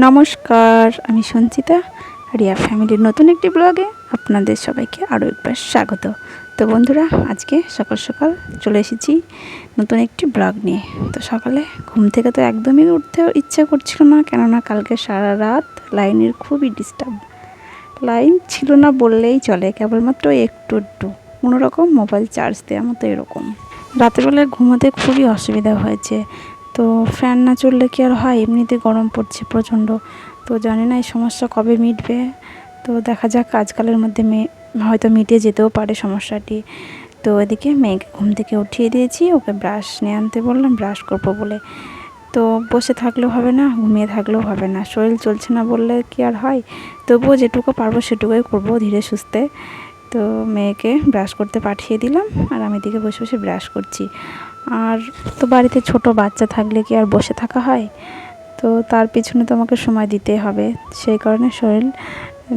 নমস্কার, আমি সঞ্চিতা রিয়া ফ্যামিলির নতুন একটি ব্লগে আপনাদের সবাইকে আরও একবার স্বাগত। তো বন্ধুরা, আজকে সকাল সকাল চলে এসেছি নতুন একটি ব্লগ নিয়ে। তো সকালে ঘুম থেকে তো একদমই উঠতে ইচ্ছা করছিল না, কেননা কালকে সারা রাত লাইনের খুবই ডিস্টার্ব। লাইন ছিল না বললেই চলে, কেবলমাত্র একটু একটু। কোনো রকম মোবাইল চার্জ দেওয়ার মতো এরকম। রাতেরবেলায় ঘুমোতে খুবই অসুবিধা হয়েছে। তো ফ্যান না চললে কি আর হয়? এমনিতে গরম পড়ছে প্রচণ্ড। তো জানি না এই সমস্যা কবে মিটবে। তো দেখা যাক, আজকালের মধ্যে মেয়ে হয়তো মিটে যেতেও পারে সমস্যাটি। তো এদিকে মেয়েকে ঘুম থেকে উঠিয়ে দিয়েছি, ওকে ব্রাশ নিয়ে আনতে বললাম, ব্রাশ করব বলে। তো বসে থাকলেও হবে না, ঘুমিয়ে থাকলেও হবে না। শরীর চলছে না বললে কি আর হয়? তবুও যেটুকু পারব সেটুকুই করব ধীরে সুস্থে। তো মেয়েকে ব্রাশ করতে পাঠিয়ে দিলাম, আর আমি এদিকে বসে বসে ব্রাশ করছি। আর তো বাড়িতে ছোট বাচ্চা থাকলে কি আর বসে থাকা হয়? তো তার পিছনে তো আমাকে সময় দিতে হবে। সেই কারণে শরীর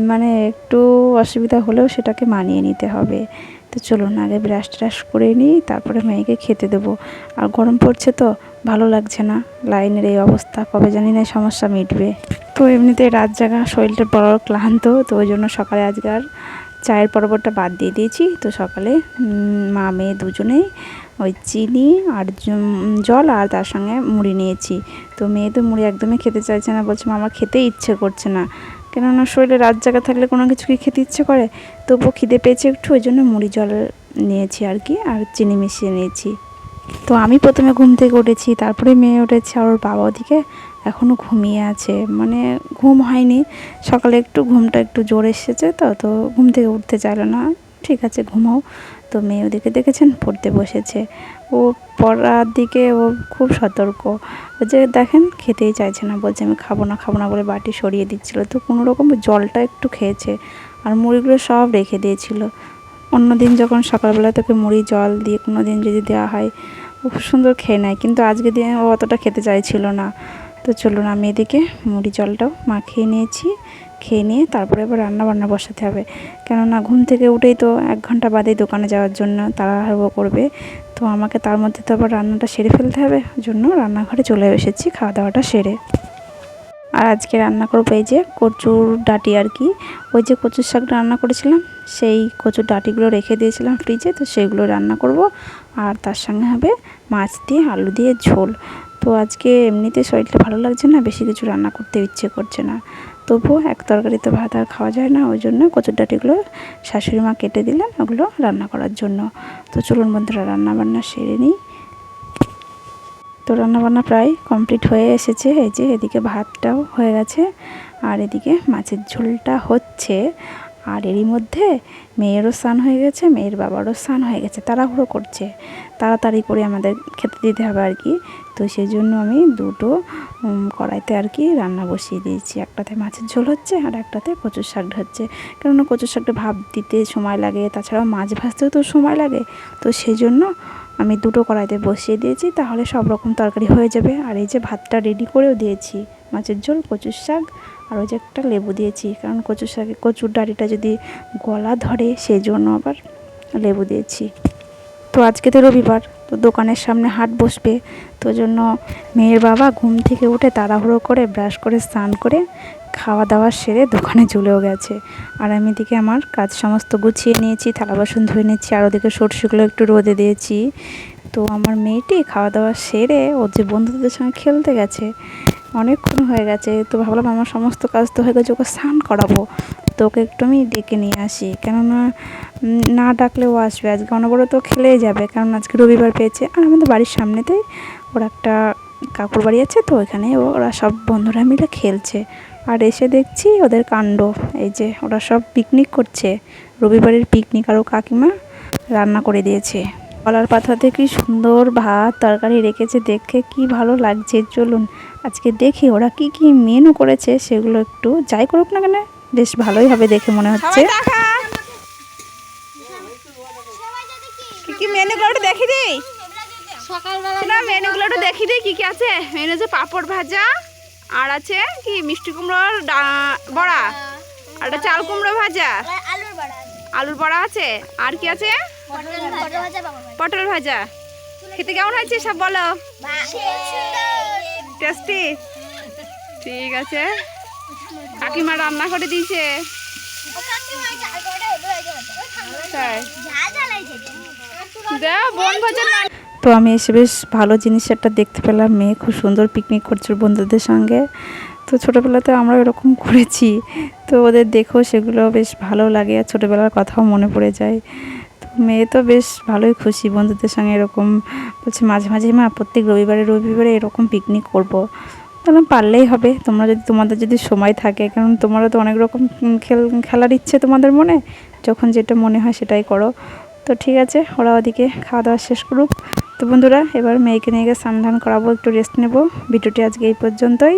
মানে একটু অসুবিধা হলেও সেটাকে মানিয়ে নিতে হবে। তো চলুন, আগে ব্রাশ ট্রাশ করে নিই, তারপরে মেয়েকে খেতে দেবো। আর গরম পড়ছে তো, ভালো লাগছে না। লাইনের এই অবস্থা, কবে জানি না সমস্যা মিটবে। তো এমনিতে রাত জাগা, শরীরটা বড় ক্লান্ত, তো ওই জন্য সকালে আজকে আর চায়ের পর্বটা বাদ দিয়ে দিয়েছি। তো সকালে মা, মেয়ে দুজনেই ওই চিনি আর জল আর তার সঙ্গে মুড়ি নিয়েছি। তো মেয়ে তো মুড়ি একদমই খেতে চাইছে না, বলছে আমার খেতে ইচ্ছে করছে না। কেননা শরীরে রাত জায়গা থাকলে কোনো কিছু কি খেতে ইচ্ছে করে। তবুও খিদে পেয়েছে একটু, ওই জন্য মুড়ি জল নিয়েছি আর কি, আর চিনি মিশিয়ে নিয়েছি। তো আমি প্রথমে ঘুম থেকে উঠেছি, তারপরে মেয়ে উঠেছে আর ওর বাবা ওদিকে এখনও ঘুমিয়ে আছে। মানে ঘুম হয়নি, সকালে একটু ঘুমটা একটু জোর এসেছে তো তো ঘুম থেকে উঠতে চাইলো না। ঠিক আছে, ঘুমাও। তো মেয়ে ওদিকে দেখেছেন, পড়তে বসেছে। ও পড়ার দিকে ও খুব সতর্ক। যে দেখেন, খেতেই চাইছে না। বলছে, আমি খাব না খাব না বলে বাটি সরিয়ে দিচ্ছিল। তো কোনো রকম জলটা একটু খেয়েছে আর মুড়িগুলো সব রেখে দিয়েছিল। অন্য দিন যখন সকালবেলা তোকে মুড়ি, জল দিয়ে কোনো দিন যদি দেওয়া হয় খুব সুন্দর খেয়ে নেয়। কিন্তু আজকে দিনে ও অতটা খেতে চাইছিল না। তো চলুন, আমি এদিকে মুড়ি, জলটাও মাখিয়ে নিয়েছি। খেয়ে নিয়ে তারপরে এবার রান্না বান্না বসাতে হবে। কেননা ঘুম থেকে উঠেই তো এক ঘণ্টা বাদেই দোকানে যাওয়ার জন্য তাড়াহুড়ো করবে। তো আমাকে তার মধ্যে তো আবার রান্নাটা সেরে ফেলতে হবে। জন্য রান্নাঘরে চলে এসেছি খাওয়া দাওয়াটা সেরে। আর আজকে রান্না করব এই যে কচুর ডাঁটি আর কি। ওই যে কচুর শাক রান্না করেছিলাম, সেই কচুর ডাঁটিগুলো রেখে দিয়েছিলাম ফ্রিজে তো সেগুলো রান্না করব। আর তার সঙ্গে হবে মাছ দিয়ে আলু দিয়ে ঝোল। তো আজকে এমনিতে শরীরটা ভালো লাগছে না, বেশি কিছু রান্না করতে ইচ্ছে করছে না। তবুও এক তরকারি তো ভাত আর খাওয়া যায় না, ওই জন্য কচুর ডাঁটিগুলো শাশুড়ি মা কেটে দিলেন ওগুলো রান্না করার জন্য। তো চলুন বন্ধুরা রান্না বান্না সেরে নিই। তো রান্নাবান্না প্রায় কমপ্লিট হয়ে এসেছে, এই যে এদিকে ভাতটাও হয়ে গেছে, আর এদিকে মাছের ঝোলটা হচ্ছে। আর এরই মধ্যে মেয়েরও স্নান হয়ে গেছে, মেয়ের বাবারও স্নান হয়ে গেছে, তাড়াহুড়ো করছে। তাড়াতাড়ি করে আমাদের খেতে দিতে হবে আর কি। তো সেই জন্য আমি দুটো কড়াইতে আর কি রান্না বসিয়ে দিয়েছি। একটাতে মাছের ঝোল হচ্ছে আর একটাতে কচুর শাক হচ্ছে। কেননা কচুর শাকটা ভাপ দিতে সময় লাগে, তাছাড়াও মাছ ভাজতেও তো সময় লাগে। তো সেই জন্য আমি দুটো কড়াইতে বসিয়ে দিয়েছি, তাহলে সব রকম তরকারি হয়ে যাবে। আর এই যে ভাতটা রেডি করেও দিয়েছি, মাছের ঝোল, কচুর শাক, আর ওই যে একটা লেবু দিয়েছি। কারণ কচুর শাকে, কচুর ডাড়িটা যদি গলা ধরে সেই জন্য আবার লেবু দিয়েছি। তো আজকে তো রবিবার, তো দোকানের সামনে হাট বসবে। তো জন্য মেয়ের বাবা ঘুম থেকে উঠে তাড়াহুড়ো করে, ব্রাশ করে, স্নান করে খাওয়া দাওয়া সেরে দোকানে চলেও গেছে। আর আমি এদিকে আমার কাজ সমস্ত গুছিয়ে নিয়েছি, থালা বাসন ধুয়ে নিয়েছি, আর ওদিকে সরষেগুলো একটু রোদে দিয়েছি। তো আমার মেয়েটি খাওয়া দাওয়া সেরে ওর যে বন্ধুদের সঙ্গে খেলতে গেছে, অনেকক্ষণ হয়ে গেছে। তো ভাবলাম আমার সমস্ত কাজ তো হয়ে গেছে, ওকে স্নান করাবো। তো ওকে একটু আমি ডেকে নিয়ে আসি। কেননা না ডাকলে ও আসবে। আজকে অনবরত খেলেই যাবে, কারণ আজকে রবিবার পেয়েছে। আর আমাদের বাড়ির সামনেতেই ওর একটা কাকুর বাড়ি আছে, তো ওখানে ওরা সব বন্ধুরা মিলে খেলছে। আর এসে দেখছি ওদের কাণ্ড। এই যে ওরা সব পিকনিক করছে। রবিবারের পিকনিক আর ও কাকিমা রান্না করে দিয়েছে। কলার পাতাতে কি সুন্দর ভাত তরকারি রেখেছে। দেখে কি ভালো লাগছে চলুন আজকে দেখি ওরা কি কি মেনু করেছে সেগুলো একটু যাই করুক না কেন বেশ ভালোই হবে দেখে মনে হচ্ছে। কি কি মেনুগুলো একটু দেখি দিই? সকালবেলা মেনুগুলো একটু দেখি দিই কি কি আছে? মেনু আছে পাঁপড় ভাজা আর আছে কি মিষ্টি কুমড়োর ডা- বড়া? আর একটা চাল কুমড়ো ভাজা? আলুর বড়া আছে। আর কি আছে? পটল ভাজা। ভাজা পটল ভাজা। খেতে কেমন হয়েছে সব বলো? টেস্টি? ঠিক আছে। কাকিমা রান্না করে দিয়েছে। তাই। দাও বন ভোজন রান্না- তো আমি এসে বেশ ভালো জিনিস একটা দেখতে পেলাম। মেয়ে খুব সুন্দর পিকনিক করছে বন্ধুদের সঙ্গে। তো ছোটোবেলাতে আমরা এরকম করেছি। তো ওদের দেখো সেগুলো বেশ ভালো লাগে আর ছোটোবেলার কথাও মনে পড়ে যায়। তো মেয়ে তো বেশ ভালোই খুশি বন্ধুদের সঙ্গে এরকম। বলছে, মাঝে মাঝে মা, প্রত্যেক রবিবারে রবিবারে এরকম পিকনিক করব। বললাম, পারলেই হবে। তোমরা যদি, তোমাদের যদি সময় থাকে, কারণ তোমরা তো অনেক রকম খেল, খেলার ইচ্ছে তোমাদের মনে। যখন যেটা মনে হয় সেটাই করো। তো ঠিক আছে, ওরা ওদিকে খাওয়া দাওয়া শেষ করুক। তো বন্ধুরা, এবার মেয়েকে নিয়ে গিয়ে স্নান করাবো, একটু রেস্ট নেব। ভিডিওটি আজকে এই পর্যন্তই।